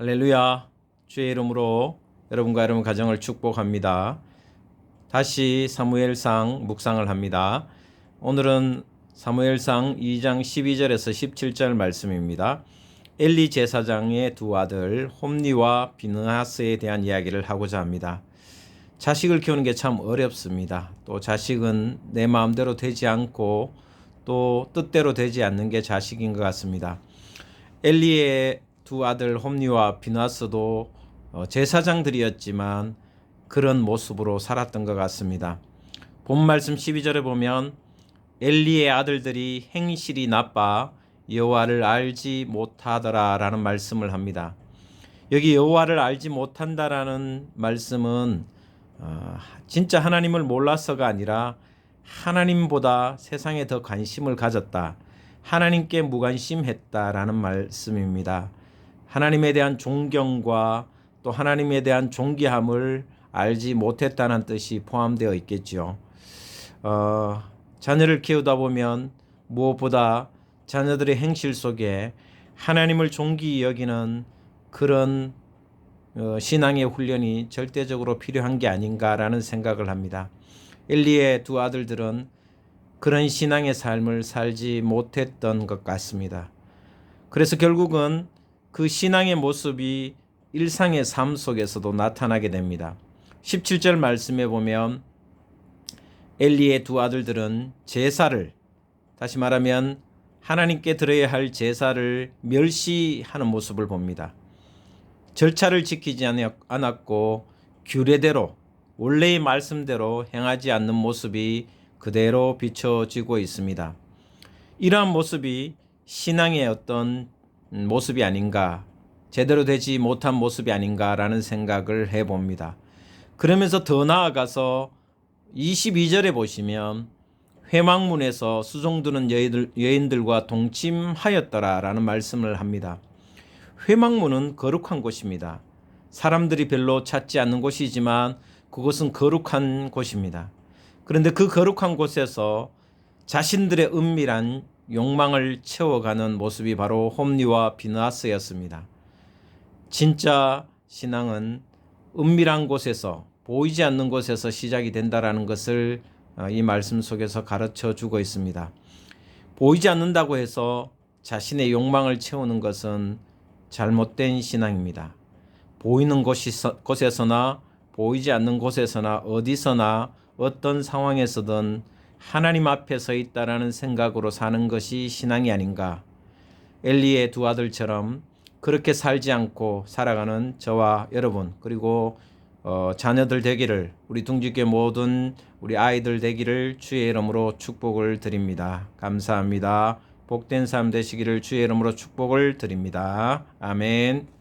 할렐루야. 주의 이름으로 여러분과 여러분 가정을 축복합니다. 다시 사무엘상 묵상을 합니다. 오늘은 사무엘상 2장 12절에서 17절 말씀입니다. 엘리 제사장의 두 아들 홈리와 비느하스에 대한 이야기를 하고자 합니다. 자식을 키우는 게 참 어렵습니다. 또 자식은 내 마음대로 되지 않고 또 뜻대로 되지 않는 게 자식인 것 같습니다. 엘리의 두 아들 홈리와 비나스도 어, 제사장들이었지만 그런 모습으로 살았던 것 같습니다. 본 말씀 12절에 보면 엘리의 아들들이 행실이 나빠 여호와를 알지 못하더라라는 말씀을 합니다. 여기 여호와를 알지 못한다라는 말씀은 어, 진짜 하나님을 몰라서가 아니라 하나님보다 세상에 더 관심을 가졌다. 하나님께 무관심했다라는 말씀입니다. 하나님에 대한 존경과 또 하나님에 대한 존귀함을 알지 못했다는 뜻이 포함되어 있겠죠. 어, 자녀를 키우다 보면 무엇보다 자녀들의 행실 속에 하나님을 존귀 여기는 그런 어, 신앙의 훈련이 절대적으로 필요한 게 아닌가라는 생각을 합니다. 엘리의 두 아들들은 그런 신앙의 삶을 살지 못했던 것 같습니다. 그래서 결국은 그 신앙의 모습이 일상의 삶 속에서도 나타나게 됩니다. 17절 말씀에 보면 엘리의 두 아들들은 제사를 다시 말하면 하나님께 드려야 할 제사를 멸시하는 모습을 봅니다. 절차를 지키지 않았고 규례대로 원래의 말씀대로 행하지 않는 모습이 그대로 비춰지고 있습니다. 이러한 모습이 신앙의 어떤 모습이 아닌가, 제대로 되지 못한 모습이 아닌가라는 생각을 해봅니다. 그러면서 더 나아가서 22절에 보시면 회망문에서 수종드는 여인들, 여인들과 동침하였더라라는 말씀을 합니다. 회망문은 거룩한 곳입니다. 사람들이 별로 찾지 않는 곳이지만 그곳은 거룩한 곳입니다. 그런데 그 거룩한 곳에서 자신들의 은밀한 욕망을 채워가는 모습이 바로 홈리와 비나스였습니다. 진짜 신앙은 은밀한 곳에서 보이지 않는 곳에서 시작이 된다라는 것을 어, 이 말씀 속에서 가르쳐 주고 있습니다. 보이지 않는다고 해서 자신의 욕망을 채우는 것은 잘못된 신앙입니다. 보이는 곳에서나 보이지 않는 곳에서나 어디서나 어떤 상황에서든 하나님 앞에 서 있다라는 생각으로 사는 것이 신앙이 아닌가. 엘리의 두 아들처럼 그렇게 살지 않고 살아가는 저와 여러분 그리고 어, 자녀들 되기를 우리 둥지교 모든 우리 아이들 되기를 주의 이름으로 축복을 드립니다. 감사합니다. 복된 삶 되시기를 주의 이름으로 축복을 드립니다. 아멘.